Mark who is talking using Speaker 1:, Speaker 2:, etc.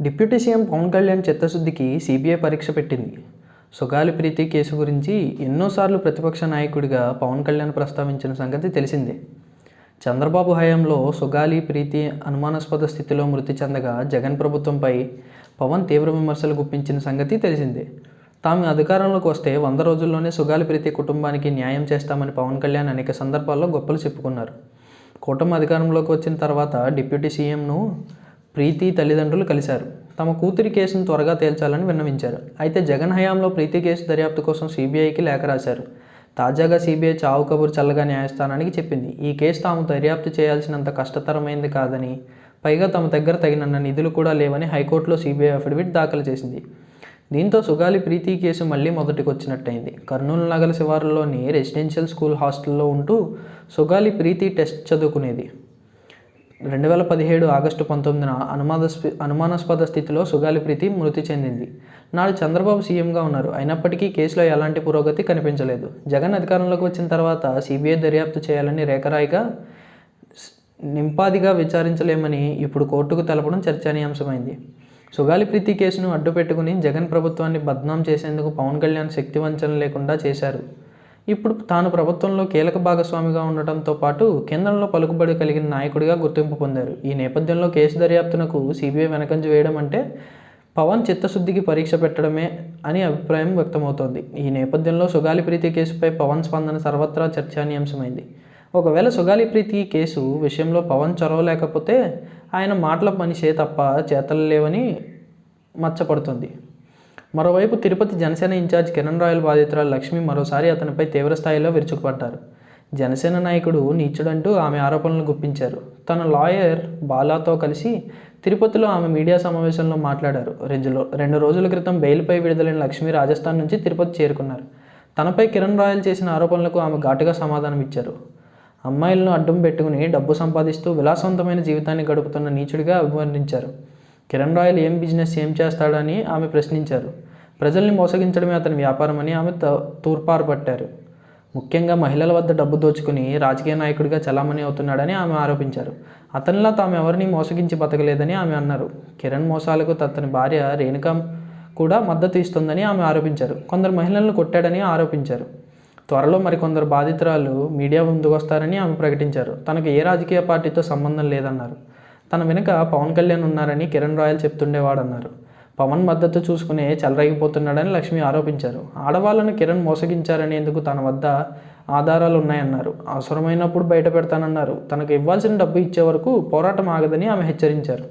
Speaker 1: Deputy CM Pawan Kalyan చిత్తశుద్ధికి CBI పరీక్ష పెట్టింది. సుగాలి ప్రీతి కేసు గురించి ఎన్నోసార్లు ప్రతిపక్ష నాయకుడిగా పవన్ కళ్యాణ్ ప్రస్తావించిన సంగతి తెలిసిందే. చంద్రబాబు హయాంలో సుగాలి ప్రీతి అనుమానాస్పద స్థితిలో మృతి చెందగా జగన్ ప్రభుత్వంపై పవన్ తీవ్ర విమర్శలు గుప్పించిన సంగతి తెలిసిందే. తాము అధికారంలోకి వస్తే వంద రోజుల్లోనే సుగాలి ప్రీతి కుటుంబానికి న్యాయం చేస్తామని పవన్ కళ్యాణ్ అనేక సందర్భాల్లో గొప్పలు చెప్పుకున్నారు. కూటమి అధికారంలోకి వచ్చిన తర్వాత డిప్యూటీ సీఎంను ప్రీతి తల్లిదండ్రులు కలిశారు. తమ కూతురి కేసును త్వరగా తేల్చాలని విన్నవించారు. అయితే జగన్ హయాంలో ప్రీతి కేసు దర్యాప్తు కోసం సిబిఐకి లేఖ రాశారు. తాజాగా సిబిఐ చావు కబురు చల్లగా న్యాయస్థానానికి చెప్పింది. ఈ కేసు తాము దర్యాప్తు చేయాల్సినంత కష్టతరమైంది కాదని పైగా తమ దగ్గర తగినన్న నిధులు కూడా లేవని హైకోర్టులో సిబిఐ అఫిడవిట్ దాఖలు చేసింది. దీంతో సుగాలి ప్రీతి కేసు మళ్ళీ మొదటికి వచ్చినట్టయింది కర్నూలు నగర శివారులోని రెసిడెన్షియల్ స్కూల్ హాస్టల్లో ఉంటూ సుగాలి ప్రీతి టెస్ట్ చదువుకునేది. రెండు వేల పదిహేడు ఆగస్టు పంతొమ్మిదిన అనుమానాస్ప అనుమానాస్పద స్థితిలో సుగాలి ప్రీతి మృతి చెందింది. నాడు చంద్రబాబు సీఎంగా ఉన్నారు. అయినప్పటికీ కేసులో ఎలాంటి పురోగతి కనిపించలేదు. జగన్ అధికారంలోకి వచ్చిన తర్వాత సిబిఐ దర్యాప్తు చేయాలని రేఖరాయిగా నింపాదిగా విచారించలేమని ఇప్పుడు కోర్టుకు తెలపడం చర్చనీయాంశమైంది. సుగాలి ప్రీతి కేసును అడ్డుపెట్టుకుని జగన్ ప్రభుత్వాన్ని బద్నాం చేసేందుకు పవన్ కళ్యాణ్ శక్తివంచన లేకుండా చేశారు. ఇప్పుడు తాను ప్రభుత్వంలో కీలక భాగస్వామిగా ఉండటంతో పాటు కేంద్రంలో పలుకుబడి కలిగిన నాయకుడిగా గుర్తింపు పొందారు. ఈ నేపథ్యంలో కేసు దర్యాప్తునకు సిబిఐ వెనకంజ వేయడం అంటే పవన్ చిత్తశుద్ధికి పరీక్ష పెట్టడమే అని అభిప్రాయం వ్యక్తమవుతోంది. ఈ నేపథ్యంలో సుగాలి ప్రీతి కేసుపై పవన్ స్పందన సర్వత్రా చర్చానీయాంశమైంది. ఒకవేళ సుగాలి ప్రీతి కేసు విషయంలో పవన్ చొరవ లేకపోతే ఆయన మాటల మనిషే తప్ప చేతలు లేవని మచ్చపడుతుంది. మరోవైపు తిరుపతి జనసేన ఇన్ఛార్జ్ కిరణ్ రాయల్ బాధితురాలు లక్ష్మి మరోసారి అతనిపై తీవ్రస్థాయిలో విరుచుకుపడ్డారు. జనసేన నాయకుడు నీచుడంటూ ఆమె ఆరోపణలు గుప్పించారు. తన లాయర్ బాలాతో కలిసి తిరుపతిలో ఆమె మీడియా సమావేశంలో మాట్లాడారు. రెండు రెండు రోజుల క్రితం బెయిల్పై విడుదలైన లక్ష్మి రాజస్థాన్ నుంచి తిరుపతి చేరుకున్నారు. తనపై కిరణ్ రాయల్ చేసిన ఆరోపణలకు ఆమె ఘాటుగా సమాధానం ఇచ్చారు. అమ్మాయిలను అడ్డం పెట్టుకుని డబ్బు సంపాదిస్తూ విలాసవంతమైన జీవితాన్ని గడుపుతున్న నీచుడిగా అభివర్ణించారు. కిరణ్ రాయల్ ఏం బిజినెస్ ఏం చేస్తాడని ఆమె ప్రశ్నించారు. ప్రజల్ని మోసగించడమే అతని వ్యాపారమని ఆమె తూర్పారుపట్టారు. ముఖ్యంగా మహిళల వద్ద డబ్బు దోచుకుని రాజకీయ నాయకుడిగా చలామణి అవుతున్నాడని ఆమె ఆరోపించారు. అతనిలా తాము ఎవరిని మోసగించి బతకలేదని ఆమె అన్నారు. కిరణ్ మోసాలకు అతని భార్య రేణుక కూడా మద్దతు ఇస్తుందని ఆమె ఆరోపించారు. కొందరు మహిళలను కొట్టాడని ఆరోపించారు. త్వరలో మరికొందరు బాధితురాలు మీడియా ముందుకు వస్తారని ఆమె ప్రకటించారు. తనకు ఏ రాజకీయ పార్టీతో సంబంధం లేదన్నారు. తన వెనుక పవన్ కళ్యాణ్ ఉన్నారని కిరణ్ రాయల్ చెప్తుండేవాడన్నారు. పవన్ మద్దతు చూసుకునే చెలరేగిపోతున్నాడని లక్ష్మి ఆరోపించారు. ఆడవాళ్ళను కిరణ్ మోసగించారనేందుకు తన వద్ద ఆధారాలు ఉన్నాయన్నారు అవసరమైనప్పుడు బయట పెడతానన్నారు తనకు ఇవ్వాల్సిన డబ్బు ఇచ్చే వరకు పోరాటం ఆగదని ఆమె హెచ్చరించారు.